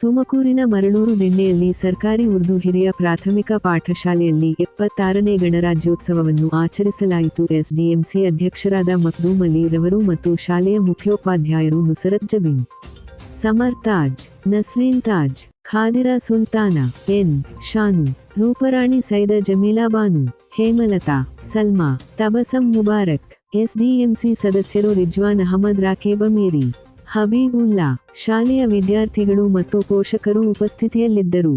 ತುಮಕೂರಿನ ಮರಳೂರು ದಿಣ್ಣೆಯಲ್ಲಿ ಸರ್ಕಾರಿ ಉರ್ದು ಹಿರಿಯ ಪ್ರಾಥಮಿಕ ಪಾಠಶಾಲೆಯಲ್ಲಿ ಎಪ್ಪತ್ತಾರನೇ ಗಣರಾಜ್ಯೋತ್ಸವವನ್ನು ಆಚರಿಸಲಾಯಿತು. ಎಸ್ಡಿಎಂಸಿ ಅಧ್ಯಕ್ಷರಾದ ಮಕ್ದೂಮ್ ಅಲಿ ರವರು ಮತ್ತು ಶಾಲೆಯ ಮುಖ್ಯೋಪಾಧ್ಯಾಯರು ನುಸರತ್ ಜಬೀನ್ ಸಮರ್ ತಾಜ್, ನಸ್ರೀನ್ ತಾಜ್, ಖಾದಿರಾ ಸುಲ್ತಾನ, ಎನ್. ಶಾನು, ರೂಪರಾಣಿ ಸೈದ ಜಮೀಲಾ ಬಾನು, ಹೇಮಲತಾ, ಸಲ್ಮಾ, ತಬಸಂ ಮುಬಾರಕ್, ಎಸ್ಡಿಎಂಸಿ ಸದಸ್ಯರು ರಿಜ್ವಾನ್ ಅಹಮದ್ ರಾಕೇಬ ಮೀರಿ ಹಬೀಬುಲ್ಲಾ ಶಾಲೆಯ ವಿದ್ಯಾರ್ಥಿಗಳು ಮತ್ತು ಪೋಷಕರು ಉಪಸ್ಥಿತಿಯಲ್ಲಿದ್ದರು.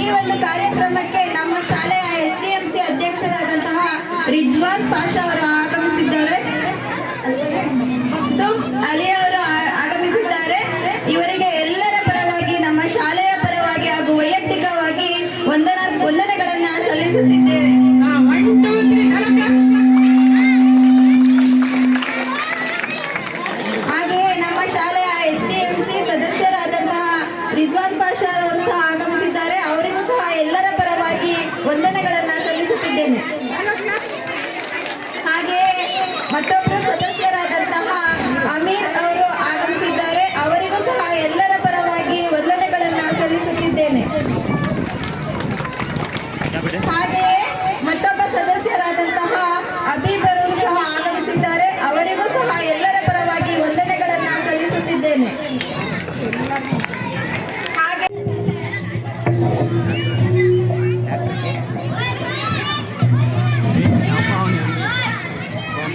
ಈ ಒಂದು ಕಾರ್ಯಕ್ರಮಕ್ಕೆ ನಮ್ಮ ಶಾಲೆಯ ಎಸ್ ಡಿ ಎಂ ಸಿ ಅಧ್ಯಕ್ಷರಾದಂತಹ ರಿಜ್ವಾನ್ ಪಾಷಾ ಅವರು ಆಗಮಿಸಿದ್ದಾರೆ. ನಮ್ಮ ಶಾಲೆಯ ಎಸ್ ಡಿ ಎಂ ಸಿ ಸದಸ್ಯರಾದಂತಹ ರಿಜ್ವಾನ್ ಪಾಷಾ ಅವರು ಸಹ ಆಗಮಿಸಿದ್ದಾರೆ. ಅವರಿಗೂ ಸಹ ಎಲ್ಲರ ಪರವಾಗಿ ವಂದನೆಗಳನ್ನ ಸಲ್ಲಿಸುತ್ತಿದ್ದೇನೆ. ಹಾಗೆಯೇ ಮತ್ತೊಬ್ಬರು ಸದಸ್ಯರಾದಂತಹ ಅಮೀರ್ ಅವರು ಆಗಮಿಸಿದ್ದಾರೆ. ಅವರಿಗೂ ಸಹ ಎಲ್ಲರ ಪರವಾಗಿ ವಂದನೆಗಳನ್ನ ಸಲ್ಲಿಸುತ್ತಿದ್ದೇನೆ. ಹಾಗೆಯೇ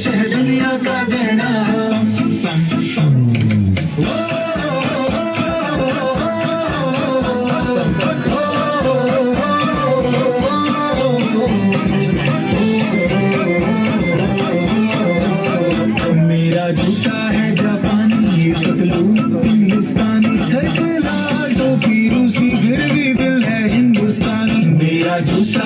देश है दुनिया का गहना। मेरा जूता है जापानी हिंदुस्तानी सर पे रूसी फिर भी दिल है हिंदुस्तानी। मेरा जूता